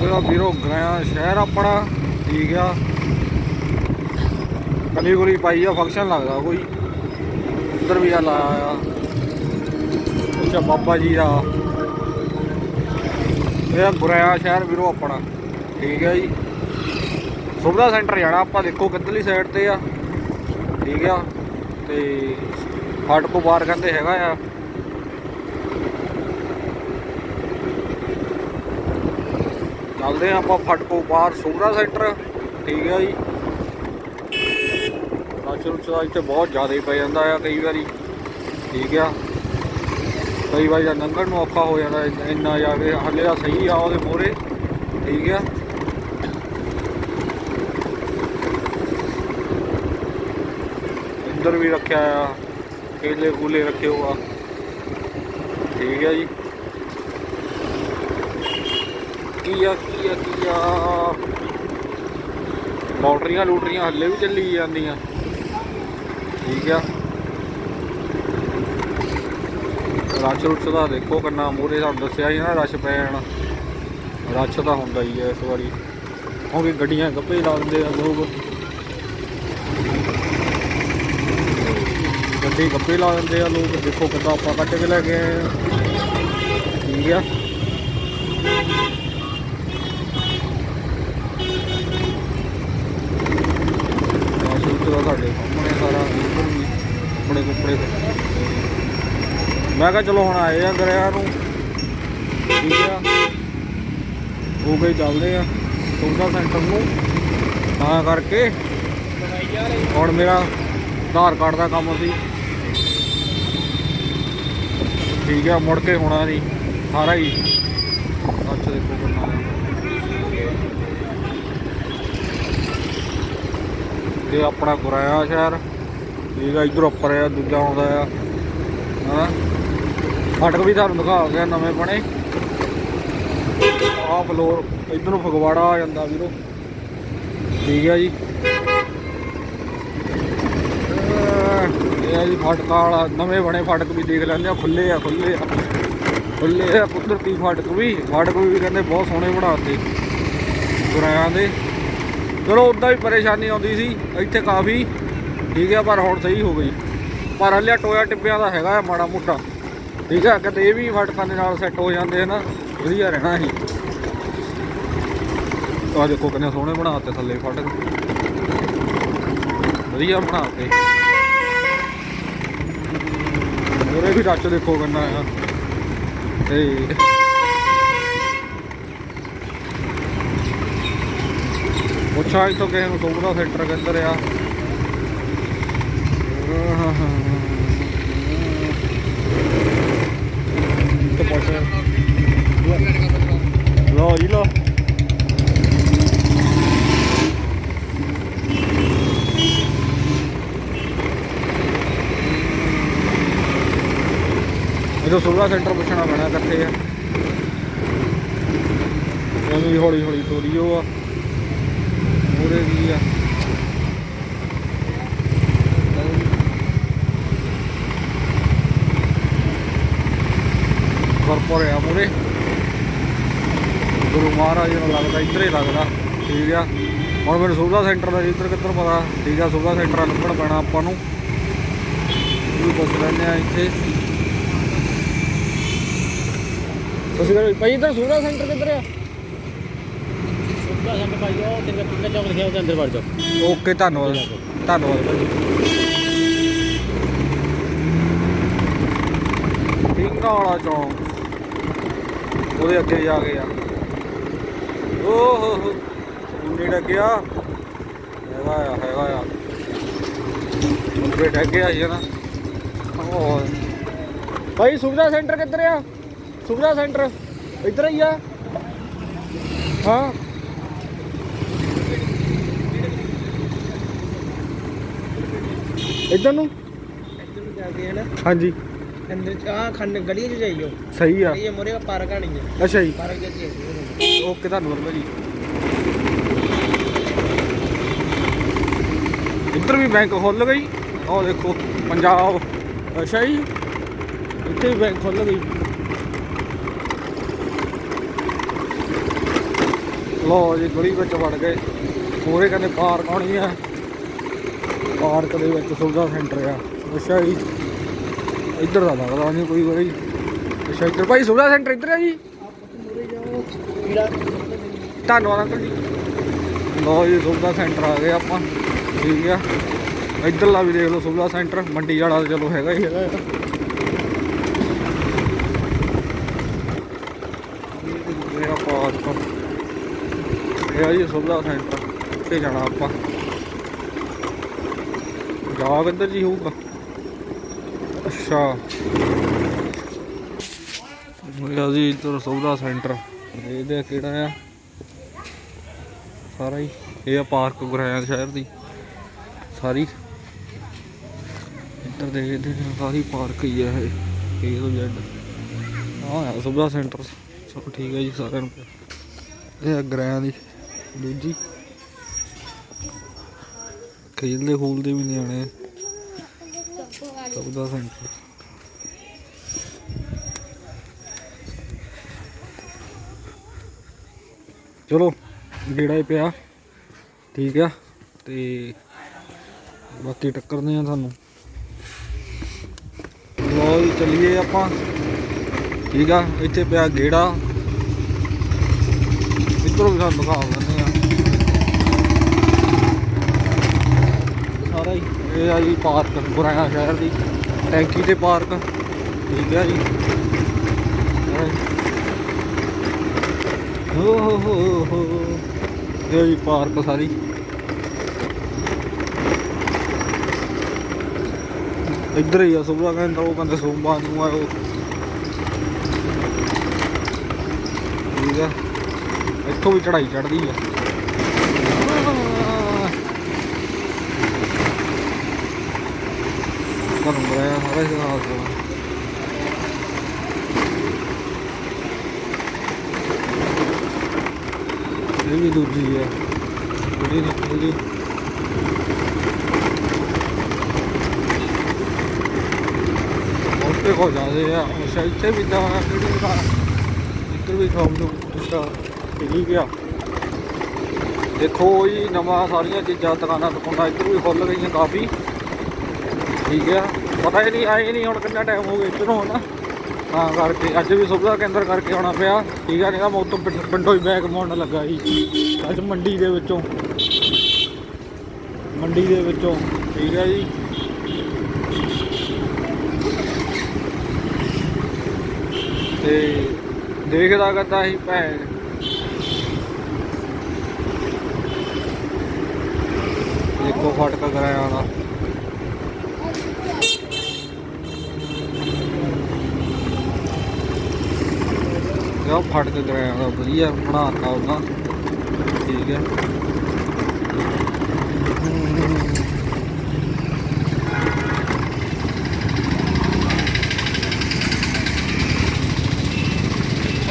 ਉਹਦਾ ਵੀਰੋ ਗਿਆ ਸ਼ਹਿਰ ਆਪਣਾ, ਠੀਕ ਆ। ਕਲੀ ਗੁਲੀ ਪਾਈ ਆ ਫੰਕਸ਼ਨ ਲੱਗਦਾ ਕੋਈ। ਉੱਧਰ ਵੀ ਆ, ਲਾਇਆ ਆ। ਅੱਛਾ ਬਾਬਾ ਜੀ ਦਾ ਇਹ ਗੁਰਿਆ ਸ਼ਹਿਰ ਵੀਰੋ ਆਪਣਾ, ਠੀਕ ਹੈ ਜੀ। ਸੁਵਿਧਾ ਸੈਂਟਰ ਜਾਣਾ, ਆਪਾਂ ਦੇਖੋ ਕਿੱਧਰਲੀ ਸਾਈਡ ਤੇ ਆ। ਠੀਕ ਆ, ਤੇ ਫਾਟਕੋ ਬਾਰ ਕਹਿੰਦੇ ਹੈਗਾ ਆ। ਚੱਲਦੇ ਆ ਆਪਾਂ ਫਟਕੋ ਬਾਹਰ ਸੁਵਿਧਾ ਸੈਂਟਰ। ਠੀਕ ਹੈ ਜੀ। ਰਸ਼ ਰੁਸ਼ ਦਾ ਇੱਥੇ ਬਹੁਤ ਜ਼ਿਆਦਾ ਹੀ ਪੈ ਜਾਂਦਾ ਆ ਕਈ ਵਾਰੀ। ਠੀਕ ਆ। ਕਈ ਵਾਰੀ ਤਾਂ ਲੰਘਣ ਨੂੰ ਔਖਾ ਹੋ ਜਾਂਦਾ, ਇੰਨਾ- ਇੰਨਾ ਜਾਵੇ ਹੱਲੇ ਦਾ ਸਹੀ ਆ ਉਹਦੇ ਮੋਰੇ ਠੀਕ ਆ। ਇੱਧਰ ਵੀ ਰੱਖਿਆ ਆ, ਕੇਲੇ ਕੂਲੇ ਰੱਖੇ ਹੋਆ। ਠੀਕ ਆ ਜੀ। ਕੀ ਆ ਕੀ ਆ ਕੀ ਆ? ਲੋਟਰੀਆਂ ਲੂਟਰੀਆਂ ਹੱਲੇ ਵੀ ਚੱਲੀ ਜਾਂਦੀਆਂ। ਠੀਕ ਆ। ਰਸ਼ ਰੁਸ਼ ਦਾ ਦੇਖੋ ਕਿੰਨਾ ਮੂਰੇ ਤੁਹਾਨੂੰ ਦੱਸਿਆ ਸੀ ਨਾ ਰਸ਼ ਪੈ ਜਾਣਾ ਰਸ਼ ਤਾਂ ਹੁੰਦਾ ਹੀ ਹੈ ਇਸ ਵਾਰੀ। ਕਿਉਂਕਿ ਗੱਡੀਆਂ ਗੱਪੇ ਲਾ ਦਿੰਦੇ ਆ ਲੋਕ। ਗੱਡੀ ਗੱਪੇ ਲਾ ਦਿੰਦੇ ਆ ਲੋਕ। ਦੇਖੋ ਕਿੱਦਾਂ ਆਪਾਂ ਕੱਢ ਕੇ ਲੈ ਕੇ ਆਏ ਠੀਕ ਆ। ਆਸ਼ੂ ਚਲਾ ਸਾਡੇ ਸਾਹਮਣੇ ਸਾਰਾ ਇੱਧਰ ਵੀ ਕੱਪੜੇ ਕੁੱਪੜੇ ਮੈਂ ਕਿਹਾ ਚਲੋ ਹੁਣ ਆਏ ਆ ਗਰਿਆ ਨੂੰ। ਠੀਕ ਆ। ਹੋ ਗਏ ਚੱਲਦੇ ਆ ਸੌਦਾ ਸੈਂਟਰ ਨੂੰ। ਤਾਂ ਕਰਕੇ ਹੁਣ ਮੇਰਾ ਆਧਾਰ ਕਾਰਡ ਦਾ ਕੰਮ ਸੀ। ਠੀਕ ਆ, ਮੁੜ ਕੇ ਹੋਣਾ ਨਹੀਂ। ਸਾਰਾ ਹੀ। ਅੱਛਾ ਦੇਖੋ ਕਿੰਨਾ ਆ ਆਪਣਾ ਗੁਰਾਇਆ ਸ਼ਹਿਰ। ਠੀਕ ਆ, ਇਧਰ ਉੱਪਰ ਆ, ਦੂਜਾ ਆਉਂਦਾ ਆ। ਹਾਂ? ਫਟਕ ਵੀ ਤੁਹਾਨੂੰ ਦਿਖਾ ਗਿਆ ਨਵੇਂ ਬਣੇ। ਆਹ ਫਲੋਰ ਇਧਰੋਂ ਫਗਵਾੜਾ ਆ ਜਾਂਦਾ ਵੀਰੋ। ਠੀਕ ਆ ਜੀ। ਇਹ ਆ ਜੀ ਫਟਕਾਂ ਵਾਲਾ, ਨਵੇਂ ਬਣੇ ਫਟਕ ਵੀ ਦੇਖ ਲੈਂਦੇ ਆ ਖੁੱਲੇ ਆ ਖੁੱਲੇ ਆ। ਖੁੱਲੇ ਆ ਕੁਦਰਤੀ ਫਾਟਕ ਵੀ। ਫਾਟਕ ਵੀ ਕਹਿੰਦੇ ਬਹੁਤ ਸੋਹਣੇ ਬਣਾਤੇ ਗੁਰਾਇਆਂ ਦੇ। ਚਲੋ ਉਦਾਂ ਵੀ ਪਰੇਸ਼ਾਨੀ ਆਉਂਦੀ ਸੀ, ਇੱਥੇ ਕਾਫੀ ਠੀਕ ਹੈ ਪਰ ਹੁਣ ਸਹੀ ਹੋ ਗਈ। ਪਰ ਹਲਿਆ ਟੋਇਆ ਟਿੱਬਿਆਂ ਦਾ ਹੈਗਾ ਆ ਮਾੜਾ ਮੋਟਾ। ਠੀਕ ਹੈ ਕਿਤੇ ਇਹ ਵੀ ਫਟਕਾਂ ਦੇ ਨਾਲ ਸੈੱਟ ਹੋ ਜਾਂਦੇ ਨਾ, ਵਧੀਆ ਰਹਿਣਾ ਸੀ। ਆਹ ਦੇਖੋ ਕਿੰਨੇ ਸੋਹਣੇ ਬਣਾਤੇ ਥੱਲੇ ਫਟਕ ਵਧੀਆ ਬਣਾਤੇ ਮੇਰੇ ਵੀ ਟੱਚ ਦੇਖੋ ਕਿੰਨਾ ਆ। ਤੇ ਪੁੱਛਾਂ ਇੱਥੋਂ ਕਿਸੇ ਨੂੰ ਸੁਵਿਧਾ ਸੈਂਟਰ ਕਿੱਧਰ ਆ। ਤੇ ਪੁੱਛ। ਲਓ ਜੀ, ਲਓ। ਇਹਦੋਂ ਸੁਵਿਧਾ ਸੈਂਟਰ ਪੁੱਛਣਾ ਪੈਣਾ ਕਿੱਥੇ ਆ। ਐਵੇਂ ਹੀ ਹੌਲੀ ਹੌਲੀ ਉਹ ਆ। ਮੂਰੇ ਵੀ ਆ। ਗੁਰਪੁਰ ਆ ਮੂਰੇ ਗੁਰੂ ਮਹਾਰਾਜ ਨੂੰ ਲੱਗਦਾ, ਇੱਧਰ ਹੀ ਲੱਗਦਾ। ਠੀਕ ਆ। ਹੁਣ ਮੈਨੂੰ ਸੁਵਿਧਾ ਸੈਂਟਰ ਦਾ ਇੱਧਰ ਕਿੱਧਰ ਪਤਾ, ਠੀਕ ਆ ਸੁਵਿਧਾ ਸੈਂਟਰ ਲੱਭਣ ਪੈਣਾ ਆਪਾਂ ਨੂੰ। ਇਹ ਵੀ ਪੁੱਛ ਲੈਂਦੇ ਆ ਇੱਥੇ। ਸਤਿ ਸ਼੍ਰੀ ਅਕਾਲ ਭਾਈ ਇੱਧਰ ਸੁਵਿਧਾ ਸੈਂਟਰ ਕਿੱਧਰ ਆ? ਸੁੱਕਾ ਸੰਗ ਭਾਈ ਤੇਰੇ ਪਿੰਡ ਚੌਕ ਲਿਖਿਆ ਉਹਦੇ ਅੰਦਰ ਵੜ ਜਾਓ ਓਕੇ, ਧੰਨਵਾਦ। ਧੰਨਵਾਦ। ਭਾਜੀ ਸਿੰਘਾਂ ਵਾਲਾ ਚੌਂਕ। ਉਹਦੇ ਅੱਗੇ ਜਾ ਕੇ ਆ। ਓ ਹੋ ਹੋ ਉੱਨੀ ਡੱਗਿਆ। ਹੈਗਾ ਆ ਹੈਗਾ ਆ। ਅੱਗੇ ਡੱਗਿਆ ਸੀ ਨਾ ਓ ਭਾਈ ਸੁਵਿਧਾ ਸੈਂਟਰ ਕਿੱਧਰ ਆ? ਸੁਵਿਧਾ ਸੈਂਟਰ। ਇੱਧਰ ਹੀ ਆ। ਹਾਂ। ਇੱਧਰ ਨੂੰ? ਇੱਧਰ ਨੂੰ ਜਾਂਦੇ ਹੈ ਨਾ। ਹਾਂਜੀ। ਅੰਦਰ ਆ ਖੰਡ ਗਲੀ 'ਚ ਜਾਈਓ ਸਹੀ ਆ। ਇਹ ਮੋਰੇ ਪਾਰਕ ਆਣੀ ਹੈ ਅੱਛਾ ਜੀ। ਪਾਰਕ ਜੀ। ਓਕੇ ਧੰਨਵਾਦ ਭਾਜੀ ਇੱਧਰ ਵੀ ਬੈਂਕ ਖੁੱਲ ਗਈ। ਉਹ ਦੇਖੋ ਪੰਜਾਬ। ਅੱਛਾ ਜੀ। ਇੱਥੇ ਵੀ ਬੈਂਕ ਖੁੱਲ ਗਈ। ਲੋ ਜੀ ਗਲੀ ਵਿੱਚ ਵੜ ਗਏ। ਪੂਰੇ ਕਹਿੰਦੇ ਪਾਰਕ ਆਉਣੀ ਆ? ਪਾਰਕ ਦੇ ਵਿੱਚ ਸੁਵਿਧਾ ਸੈਂਟਰ ਆ। ਅੱਛਾ ਜੀ। ਇੱਧਰ ਦਾ ਲੱਗਦਾ ਨਹੀਂ ਕੋਈ ਵਾਰੀ ਅੱਛਾ, ਇੱਧਰ ਭਾਈ ਸੁਵਿਧਾ ਸੈਂਟਰ ਇੱਧਰ ਹੈ ਜੀ। ਧੰਨਵਾਦ ਅੰਕਲ ਜੀ। ਲੋ ਜੀ ਸੁਵਿਧਾ ਸੈਂਟਰ ਆ ਗਏ ਆਪਾਂ। ਠੀਕ ਆ। ਇੱਧਰਲਾ ਵੀ ਦੇਖ ਲਓ ਸੁਵਿਧਾ ਸੈਂਟਰ। ਮੰਡੀ ਵਾਲਾ ਤਾਂ ਚਲੋ ਹੈਗਾ ਹੀ ਹੈਗਾ। ਮੇਰਾ ਪਾਰਕ। ਇਹ ਆ ਜੀ ਸੁਵਿਧਾ ਸੈਂਟਰ। ਇੱਥੇ ਜਾਣਾ ਆਪਾਂ। ਜਾ ਕਿੱਧਰ ਜੀ ਹੋਊਗਾ? ਅੱਛਾ। ਇਹ ਜੀ ਇੱਧਰ ਸੁਵਿਧਾ ਸੈਂਟਰ। ਇਹਦੇ ਕਿਹੜਾ ਆ? ਸਾਰਾ ਹੀ। ਇਹ ਆ ਪਾਰਕ ਗੁਰਾਇਆ ਸ਼ਹਿਰ ਦੀ। ਸਾਰੀ। ਇੱਧਰ ਦੇਖਦੇ ਹਾਂ ਸਾਰੀ ਪਾਰਕ ਹੀ ਆ ਇਹ। ਏ ਤੋਂ ਜ਼ੈਡ ਆਹ ਆ ਸੁਵਿਧਾ ਸੈਂਟਰ। ਸਭ ਠੀਕ ਹੈ ਜੀ ਸਾਰਿਆਂ ਨੂੰ। ਇਹ ਆ ਗੁਰਾਇਆ ਦੀ ਦੂਜੀ। ਖੇਲਦੇ ਖੂਲਦੇ ਵੀ ਨਿਆਣੇ ਸੁਵਿਧਾ ਸੈਂਟਰ ਚਲੋ, ਗੇੜਾ ਹੀ ਪਿਆ। ਠੀਕ ਆ, ਤੇ ਬਾਕੀ ਟੱਕਰਦੇ ਆ ਤੁਹਾਨੂੰ। ਲੋ ਜੀ, ਚੱਲੀਏ ਆਪਾਂ। ਠੀਕ ਆ, ਇੱਥੇ ਪਿਆ ਗੇੜਾ। ਇੱਧਰੋਂ ਵੀ ਤੁਹਾਨੂੰ ਦਿਖਾ ਦਿੰਦੇ ਆ ਸਾਰਾ ਇਹ ਆ ਜੀ ਪਾਰਕ, ਗੁਰਾਇਆ ਸ਼ਹਿਰ ਦੀ। ਟੈਂਕੀ ਤੇ ਪਾਰਕ। ਠੀਕ ਆ ਜੀ। ਹੋ ਹੋ ਹੋ ਹੋ। ਇਹ ਜੀ ਪਾਰਕ ਸਾਰੀ। ਇੱਧਰ ਹੀ ਆ ਸੁਬਾ ਕਹਿੰਦਾ, ਉਹ ਕਹਿੰਦੇ ਸੋਮਵਾਰ ਨੂੰ ਆਇਓ। ਠੀਕ ਆ। ਇੱਥੋਂ ਵੀ ਚੜਾਈ ਚੜਦੀ ਆ। ਤੁਹਾਨੂੰ ਬਰਾਇਆ ਸਾਰਾ ਹੀ ਹਾਲ ਦਾ ਇਹ ਵੀ ਦੂਜੀ ਹੈ ਜਿਹੜੀ ਨਿਕਲਦੀ ਉੱਤੇ ਹੋ ਜਾਂਦੇ ਆ। ਅੱਛਾ, ਇੱਥੇ ਵੀ ਦਾ ਕਿਹੜੀ ਦਾ ਇੱਧਰ ਵੀ ਸ਼ਾਮ ਨੂੰ ਅੱਛਾ ਠੀਕ ਗਿਆ ਦੇਖੋ ਜੀ, ਨਵਾਂ ਸਾਰੀਆਂ ਚੀਜ਼ਾਂ, ਦੁਕਾਨਾਂ ਦੁਕਾਨਾਂ ਇੱਧਰ ਵੀ ਖੁੱਲ ਗਈਆਂ ਕਾਫੀ। ਠੀਕ ਆ। ਪਤਾ ਹੀ ਨਹੀਂ, ਆਏ ਨਹੀਂ ਹੁਣ ਕਿੰਨਾ ਟਾਈਮ ਹੋ ਗਿਆ ਇੱਧਰੋਂ ਹਨਾ। ਤਾਂ ਕਰਕੇ ਅੱਜ ਵੀ ਸੁਵਿਧਾ ਕੇਂਦਰ ਕਰਕੇ ਆਉਣਾ ਪਿਆ। ਠੀਕ ਆ ਨਹੀਂ ਤਾਂ ਮੈਂ ਉੱਥੋਂ ਪਿੰਡੋਂ ਹੀ ਬੈਗ ਮੋੜਨ ਲੱਗਾ ਸੀ ਅੱਜ ਮੰਡੀ ਦੇ ਵਿੱਚੋਂ। ਮੰਡੀ ਦੇ ਵਿੱਚੋਂ, ਠੀਕ ਆ ਜੀ। ਤੇ ਦੇਖਦਾ ਕਰਦਾ ਸੀ ਭੈਣ। ਦੇਖੋ ਫਟਕ ਕਰਾਇਆ ਦਾ ਜੋ ਫਟਕ ਕਰਾਇਆ ਦਾ ਵਧੀਆ ਬਣਾਤਾ ਉਹਦਾ। ਠੀਕ ਹੈ।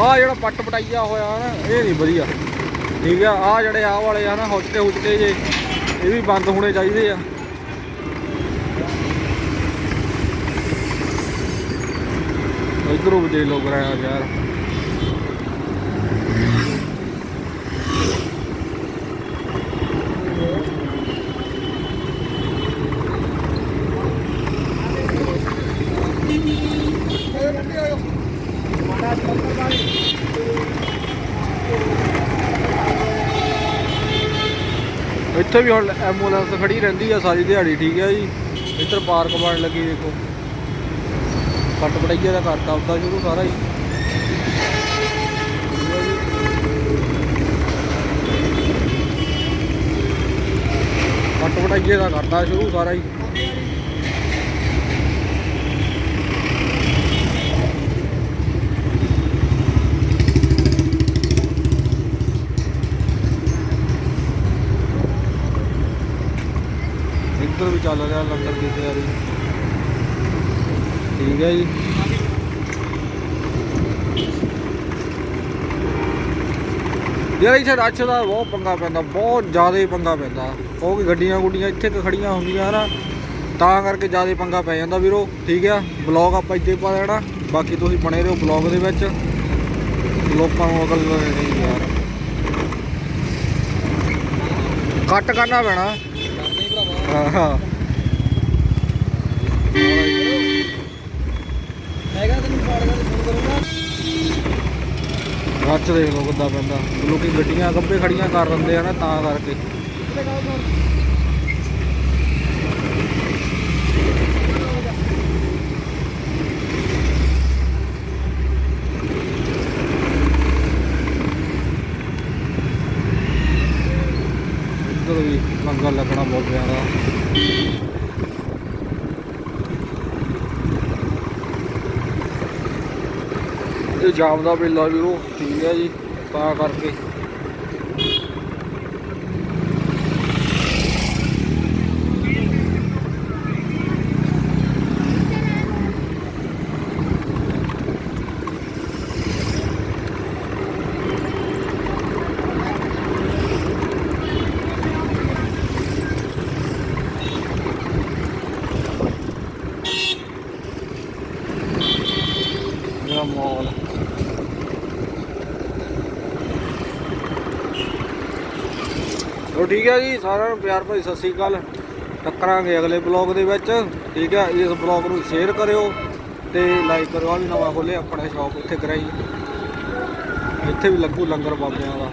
ਆ ਜਿਹੜਾ ਪੱਟ ਪਟਾਈਆ ਹੋਇਆ ਨਾ, ਇਹ ਨਹੀਂ ਵਧੀਆ। ਠੀਕ ਆ ਆ ਜਿਹੜੇ ਆਹ ਵਾਲੇ ਆ ਨਾ ਹੁੱਟਕੇ ਹੁੱਟਕੇ ਜੇ, ਇਹ ਵੀ ਬੰਦ ਹੋਣੇ ਚਾਹੀਦੇ ਆ। ਇਧਰੋਂ ਵੀ ਦੇ ਲੋ ਕਰਾਇਆ ਯਾਰ ਇੱਥੇ ਵੀ ਹੁਣ ਐਂਬੂਲੈਂਸ ਖੜੀ ਰਹਿੰਦੀ ਆ, ਸਾਰੀ ਦਿਹਾੜੀ, ਠੀਕ ਹੈ ਜੀ। ਇੱਧਰ ਪਾਰਕ ਬਣ ਲੱਗੀ, ਦੇਖੋ। ਪੱਟ ਪਟਾਈਏ ਦਾ ਕਰਤਾ ਉੱਦਾਂ ਸ਼ੁਰੂ ਸਾਰਾ ਹੀ। ਪੱਟ ਪਟਾਈਏ ਦਾ ਕਰਦਾ ਸ਼ੁਰੂ ਸਾਰਾ ਹੀ। ਇੱਧਰ ਵੀ ਚੱਲ ਰਿਹਾ ਲੰਗਰ ਦੀ ਤਿਆਰੀ। ਠੀਕ ਹੈ ਜੀ। ਯਾਰ ਇੱਥੇ ਰੱਛ ਦਾ ਬਹੁਤ ਪੰਗਾ ਪੈਂਦਾ, ਬਹੁਤ ਜ਼ਿਆਦਾ ਹੀ ਪੰਗਾ ਪੈਂਦਾ। ਉਹ ਗੱਡੀਆਂ ਗੁੱਡੀਆਂ ਇੱਥੇ ਕੁ ਖੜੀਆਂ ਹੁੰਦੀਆਂ ਹਨਾ, ਤਾਂ ਕਰਕੇ ਜ਼ਿਆਦਾ ਪੰਗਾ ਪੈ ਜਾਂਦਾ ਵੀਰੋ, ਠੀਕ ਆ? ਬਲੌਗ ਆਪਾਂ ਇੱਥੇ ਪਾ ਦੇਣਾ, ਬਾਕੀ ਤੁਸੀਂ ਬਣੇ ਰਹੋ ਬਲੌਗ ਦੇ ਵਿੱਚ। ਲੋਕਾਂ ਨੂੰ ਅਕਲ ਨਹੀਂ ਯਾਰ। ਕੱਟ ਕਰਨਾ ਪੈਣਾ। ਕਰਦੇ ਭਰਾਵਾ ਹਾਂ ਹਾਂ ਹੈਗਾ ਤੈਨੂੰ ਫਾੜ ਕੇ ਫੋਨ ਕਰੂੰਗਾ ਰੱਚ ਦੇਖ ਲੋ ਕਿੱਦਾਂ ਪੈਂਦਾ। ਲੋਕੀ ਗੱਡੀਆਂ ਗੱਬੇ ਖੜੀਆਂ ਕਰ ਦਿੰਦੇ ਆ ਨਾ ਤਾਂ ਕਰਕੇ। ਕਿਤੇ ਇੱਧਰ ਵੀ ਲੰਗਰ ਲੱਗਣਾ ਬਹੁਤ ਪਿਆਰਾ। ਇਹ ਦਾ ਬਿੱਲ ਆ ਵੀਰੋ ਠੀਕ ਹੈ ਜੀ ਤਾਂ ਕਰਕੇ। ਮੇਰਾ ਮਾਲ। ਉਹ ਠੀਕ ਹੈ ਜੀ, ਸਾਰਿਆਂ ਨੂੰ ਪਿਆਰ ਭਰੀ ਸਤਿ ਸ੍ਰੀ ਅਕਾਲ। ਟੱਕਰਾਂਗੇ ਅਗਲੇ ਬਲੌਗ ਦੇ ਵਿੱਚ। ਠੀਕ ਹੈ ਇਸ ਬਲੌਗ ਨੂੰ ਸ਼ੇਅਰ ਕਰਿਓ ਤੇ ਲਾਈਕ ਕਰਿਓ ਆਹ ਵੀ ਨਵਾਂ ਖੋਲੇ ਆਪਣਾ ਸ਼ੌਪ ਉੱਥੇ ਕਰਾਈ। ਇੱਥੇ ਵੀ ਲੱਗੂ ਲੰਗਰ ਬਾਬਿਆਂ ਦਾ।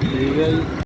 ਠੀਕ ਹੈ ਜੀ।